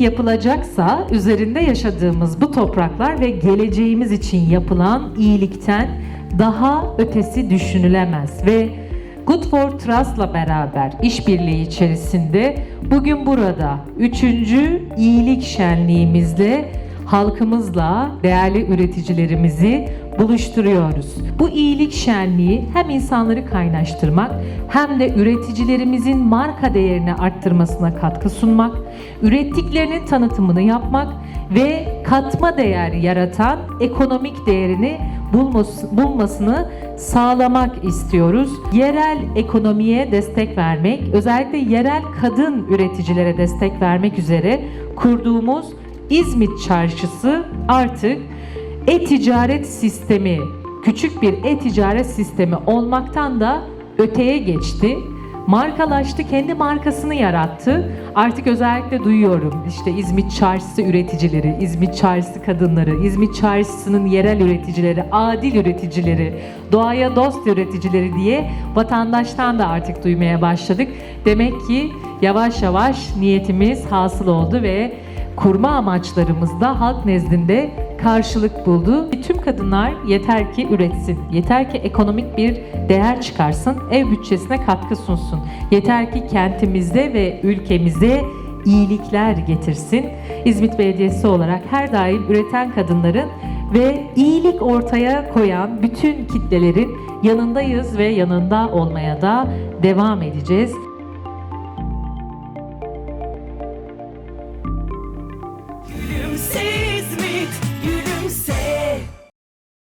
yapılacaksa üzerinde yaşadığımız bu topraklar ve geleceğimiz için yapılan iyilikten daha ötesi düşünülemez ve Good for Trust'la beraber işbirliği içerisinde bugün burada 3. iyilik şenliğimizle halkımızla, değerli üreticilerimizi buluşturuyoruz. Bu iyilik şenliği hem insanları kaynaştırmak hem de üreticilerimizin marka değerini arttırmasına katkı sunmak, ürettiklerinin tanıtımını yapmak ve katma değer yaratan ekonomik değerini bulması- bulmasını sağlamak istiyoruz. Yerel ekonomiye destek vermek, özellikle yerel kadın üreticilere destek vermek üzere kurduğumuz İzmit Çarşısı artık e-ticaret sistemi, küçük bir e-ticaret sistemi olmaktan da öteye geçti. Markalaştı, kendi markasını yarattı. Artık özellikle duyuyorum işte İzmit Çarşısı üreticileri, İzmit Çarşısı kadınları, İzmit Çarşısı'nın yerel üreticileri, adil üreticileri, doğaya dost üreticileri diye vatandaştan da artık duymaya başladık. Demek ki yavaş yavaş niyetimiz hasıl oldu ve kurma amaçlarımız da halk nezdinde karşılık buldu. E, tüm kadınlar yeter ki üretsin, yeter ki ekonomik bir değer çıkarsın, ev bütçesine katkı sunsun. Yeter ki kentimizde ve ülkemize iyilikler getirsin. İzmit Belediyesi olarak her daim üreten kadınların ve iyilik ortaya koyan bütün kitlelerin yanındayız ve yanında olmaya da devam edeceğiz. Gülümse